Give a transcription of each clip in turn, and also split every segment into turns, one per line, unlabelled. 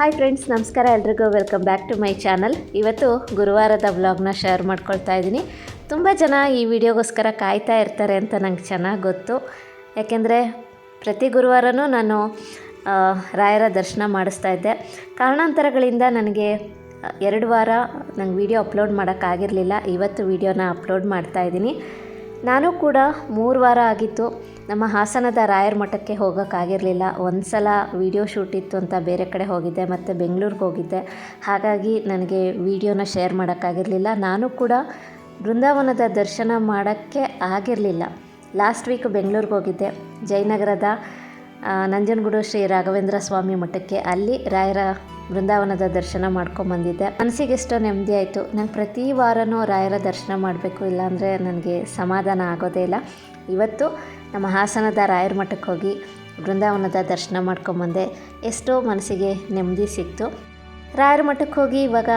Hi friends ನಮಸ್ಕಾರ. ಎಲ್ರಿಗೂ welcome back to my channel ಇವತ್ತು ಗುರುವಾರದ ವ್ಲಾಗ್ನ ಶೇರ್ ಮಾಡ್ಕೊಳ್ತಾ ಇದ್ದೀನಿ. ತುಂಬ ಜನ ಈ ವಿಡಿಯೋಗೋಸ್ಕರ ಕಾಯ್ತಾ ಇರ್ತಾರೆ ಅಂತ ನಂಗೆ ಚೆನ್ನಾಗಿ ಗೊತ್ತು. ಯಾಕೆಂದರೆ ಪ್ರತಿ ಗುರುವಾರನೂ ನಾನು ರಾಯರ ದರ್ಶನ ಮಾಡಿಸ್ತಾ ಇದ್ದೆ. ಕಾರಣಾಂತರಗಳಿಂದ ನನಗೆ ಎರಡು ವಾರ ನಂಗೆ ವಿಡಿಯೋ ಅಪ್ಲೋಡ್ ಮಾಡೋಕ್ಕಾಗಿರಲಿಲ್ಲ ಇವತ್ತು ವಿಡಿಯೋನ ಅಪ್ಲೋಡ್ ಮಾಡ್ತಾ ಇದ್ದೀನಿ. ನಾನು ಕೂಡ ಮೂರು ವಾರ ಆಗಿತ್ತು. ನಮ್ಮ ಹಾಸನದ ರಾಯರ ಮಠಕ್ಕೆ ಹೋಗೋಕ್ಕಾಗಿರಲಿಲ್ಲ. ಒಂದು ಸಲ ವಿಡಿಯೋ ಶೂಟ್ ಇತ್ತು ಅಂತ ಬೇರೆ ಕಡೆ ಹೋಗಿದ್ದೆ, ಮತ್ತು ಬೆಂಗಳೂರಿಗೆ ಹೋಗಿದ್ದೆ. ಹಾಗಾಗಿ ನನಗೆ ವಿಡಿಯೋನ ಶೇರ್ ಮಾಡೋಕ್ಕಾಗಿರಲಿಲ್ಲ. ನಾನು ಕೂಡ ಬೃಂದಾವನದ ದರ್ಶನ ಮಾಡೋಕ್ಕೆ ಆಗಿರಲಿಲ್ಲ. ಲಾಸ್ಟ್ ವೀಕ್ ಬೆಂಗಳೂರಿಗೆ ಹೋಗಿದ್ದೆ. ಜಯನಗರದ ನಂಜನಗೂಡು ಶ್ರೀ ರಾಘವೇಂದ್ರ ಸ್ವಾಮಿ ಮಠಕ್ಕೆ ಅಲ್ಲಿ ರಾಯರ ಬೃಂದಾವನದ ದರ್ಶನ ಮಾಡ್ಕೊಂಬಂದಿದ್ದೆ ಮನಸ್ಸಿಗೆ ಎಷ್ಟೋ ನೆಮ್ಮದಿ ಆಯಿತು. ನಾನು ಪ್ರತಿ ವಾರನೂ ರಾಯರ ದರ್ಶನ ಮಾಡಬೇಕು, ಇಲ್ಲಾಂದರೆ ನನಗೆ ಸಮಾಧಾನ ಆಗೋದೇ ಇಲ್ಲ. ಇವತ್ತು ನಮ್ಮ ಹಾಸನದ ರಾಯರ ಮಠಕ್ಕೆ ಹೋಗಿ ಬೃಂದಾವನದ ದರ್ಶನ ಮಾಡ್ಕೊಂಬಂದೆ. ಎಷ್ಟೋ ಮನಸ್ಸಿಗೆ ನೆಮ್ಮದಿ ಸಿಕ್ತು. ರಾಯರ ಮಠಕ್ಕೆ ಹೋಗಿ ಇವಾಗ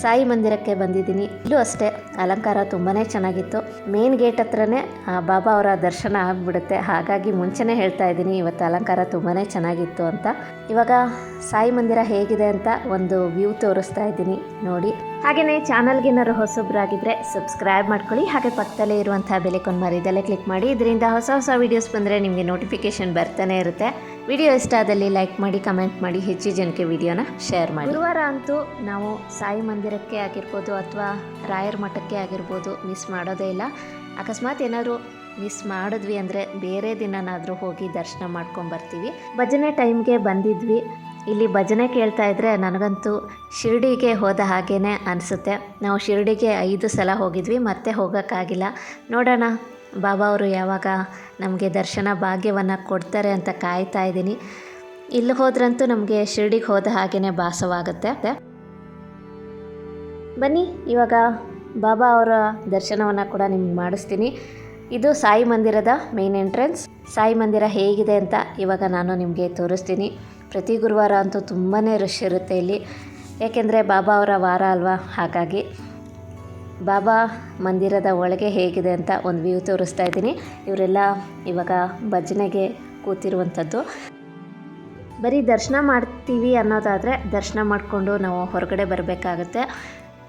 ಸಾಯಿ ಮಂದಿರಕ್ಕೆ ಬಂದಿದ್ದೀನಿ. ಇಲ್ಲೂ ಅಷ್ಟೇ, ಅಲಂಕಾರ ತುಂಬಾ ಚೆನ್ನಾಗಿತ್ತು. ಮೇನ್ ಗೇಟ್ ಹತ್ರನೇ, ಆ, ಬಾಬಾ ಅವರ ದರ್ಶನ ಆಗಿಬಿಡುತ್ತೆ. ಹಾಗಾಗಿ ಮುಂಚೆನೇ ಹೇಳ್ತಾ ಇದ್ದೀನಿ, ಇವತ್ತು ಅಲಂಕಾರ ತುಂಬಾ ಚೆನ್ನಾಗಿತ್ತು ಅಂತ. ಇವಾಗ ಸಾಯಿ ಮಂದಿರ ಹೇಗಿದೆ ಅಂತ ಒಂದು ವ್ಯೂ ತೋರಿಸ್ತಾ ಇದ್ದೀನಿ. ನೋಡಿ. ಹಾಗೆಯೇ ಚಾನಲ್ಗೆ ಏನಾದ್ರು ಹೊಸೊಬ್ಬರಾಗಿದ್ದರೆ ಸಬ್ಸ್ಕ್ರೈಬ್ ಮಾಡ್ಕೊಳ್ಳಿ, ಹಾಗೆ ಪಕ್ಕದಲ್ಲೇ ಇರುವಂಥ ಬೆಲೆಕೊಂಡು ಮರಿದಲ್ಲೇ ಕ್ಲಿಕ್ ಮಾಡಿ. ಇದರಿಂದ ಹೊಸ ಹೊಸ ವೀಡಿಯೋಸ್ ಬಂದರೆ ನಿಮಗೆ ನೋಟಿಫಿಕೇಶನ್ ಬರ್ತಾನೆ ಇರುತ್ತೆ. ವಿಡಿಯೋ ಇಷ್ಟ ಆದಲ್ಲಿ ಲೈಕ್ ಮಾಡಿ ಕಮೆಂಟ್ ಮಾಡಿ, ಹೆಚ್ಚು ಜನಕ್ಕೆ ವಿಡಿಯೋನ ಶೇರ್ ಮಾಡಿ. ಗುರುವಾರ ಅಂತೂ ನಾವು ಸಾಯಿ ಮಂದಿರಕ್ಕೆ ಆಗಿರ್ಬೋದು ಅಥವಾ ರಾಯರ ಮಠಕ್ಕೆ ಆಗಿರ್ಬೋದು ಮಿಸ್ ಮಾಡೋದೇ ಇಲ್ಲ. ಅಕಸ್ಮಾತ್ ಏನಾದರೂ ಮಿಸ್ ಮಾಡಿದ್ವಿ ಅಂದರೆ ಬೇರೆ ದಿನನಾದರೂ ಹೋಗಿ ದರ್ಶನ ಮಾಡ್ಕೊಂಡು ಬರ್ತೀವಿ. ಭಜನೆ ಟೈಮ್ಗೆ ಬಂದಿದ್ವಿ. ಇಲ್ಲಿ ಭಜನೆ ಕೇಳ್ತಾ ಇದ್ದರೆ ನನಗಂತೂ ಶಿರ್ಡಿಗೆ ಹೋದ ಹಾಗೇ ಅನಿಸುತ್ತೆ. ನಾವು ಶಿರ್ಡಿಗೆ ಐದು ಸಲ ಹೋಗಿದ್ವಿ, ಮತ್ತೆ ಹೋಗೋಕ್ಕಾಗಿಲ್ಲ. ನೋಡೋಣ, ಬಾಬಾ ಅವರು ಯಾವಾಗ ನಮಗೆ ದರ್ಶನ ಭಾಗ್ಯವನ್ನು ಕೊಡ್ತಾರೆ ಅಂತ ಕಾಯ್ತಾ ಇದ್ದೀನಿ. ಇಲ್ಲಿ ಹೋದ್ರಂತೂ ನಮಗೆ ಶಿರ್ಡಿಗೆ ಹೋದ ಹಾಗೇ ಭಾಸವಾಗುತ್ತೆ. ಬನ್ನಿ, ಇವಾಗ ಬಾಬಾ ಅವರ ದರ್ಶನವನ್ನು ಕೂಡ ನಿಮ್ಗೆ ಮಾಡಿಸ್ತೀನಿ. ಇದು ಸಾಯಿ ಮಂದಿರದ ಮೇನ್ ಎಂಟ್ರೆನ್ಸ್ ಸಾಯಿ ಮಂದಿರ ಹೇಗಿದೆ ಅಂತ ಇವಾಗ ನಾನು ನಿಮಗೆ ತೋರಿಸ್ತೀನಿ. ಪ್ರತಿ ಗುರುವಾರ ಅಂತೂ ತುಂಬಾ ರಶ್ ಇರುತ್ತೆ ಇಲ್ಲಿ. ಏಕೆಂದರೆ ಬಾಬಾ ಅವರ ವಾರ ಅಲ್ವಾ? ಹಾಗಾಗಿ ಬಾಬಾ ಮಂದಿರದ ಒಳಗೆ ಹೇಗಿದೆ ಅಂತ ಒಂದು ವ್ಯೂ ತೋರಿಸ್ತಾ ಇದ್ದೀನಿ. ಇವರೆಲ್ಲ ಇವಾಗ ಭಜನೆಗೆ ಕೂತಿರುವಂಥದ್ದು. ಬರೀ ದರ್ಶನ ಮಾಡ್ತೀವಿ ಅನ್ನೋದಾದರೆ ದರ್ಶನ ಮಾಡಿಕೊಂಡು ನಾವು ಹೊರಗಡೆ ಬರಬೇಕಾಗತ್ತೆ.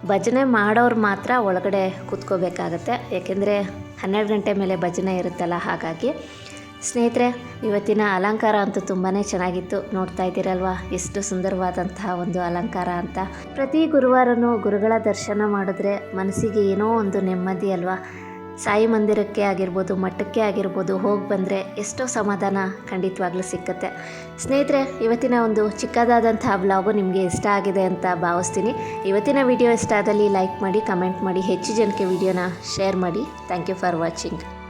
ಭಜನೆ ಮಾಡೋರು ಮಾತ್ರ ಒಳಗಡೆ ಕೂತ್ಕೋಬೇಕಾಗತ್ತೆ. ಏಕೆಂದರೆ ಹನ್ನೆರಡು ಗಂಟೆ ಮೇಲೆ ಭಜನೆ ಇರುತ್ತಲ್ಲ ಹಾಗಾಗಿ. ಸ್ನೇಹಿತರೆ, ಇವತ್ತಿನ ಅಲಂಕಾರ ಅಂತೂ ತುಂಬಾ ಚೆನ್ನಾಗಿತ್ತು. ನೋಡ್ತಾ ಇದ್ದೀರಲ್ವಾ? ಎಷ್ಟು ಸುಂದರವಾದಂತಹ ಒಂದು ಅಲಂಕಾರ ಅಂತ. ಪ್ರತಿ ಗುರುವಾರನೂ ಗುರುಗಳ ದರ್ಶನ ಮಾಡಿದ್ರೆ ಮನಸ್ಸಿಗೆ ಏನೋ ಒಂದು ನೆಮ್ಮದಿ ಅಲ್ವಾ? ಸಾಯಿ ಮಂದಿರಕ್ಕೆ ಆಗಿರ್ಬೋದು, ಮಠಕ್ಕೆ ಆಗಿರ್ಬೋದು ಹೋಗಿ ಬಂದರೆ ಎಷ್ಟೋ ಸಮಾಧಾನ ಖಂಡಿತವಾಗ್ಲೂ ಸಿಕ್ಕತ್ತೆ. ಸ್ನೇಹಿತರೆ, ಇವತ್ತಿನ ಒಂದು ಚಿಕ್ಕದಾದಂತಹ ವ್ಲಾಗು ನಿಮಗೆ ಇಷ್ಟ ಆಗಿದೆ ಅಂತ ಭಾವಿಸ್ತೀನಿ. ಇವತ್ತಿನ ವಿಡಿಯೋ ಇಷ್ಟ ಆದಲ್ಲಿ ಲೈಕ್ ಮಾಡಿ, ಕಮೆಂಟ್ ಮಾಡಿ, ಹೆಚ್ಚು ಜನಕ್ಕೆ ವಿಡಿಯೋನ ಶೇರ್ ಮಾಡಿ. Thank you for watching.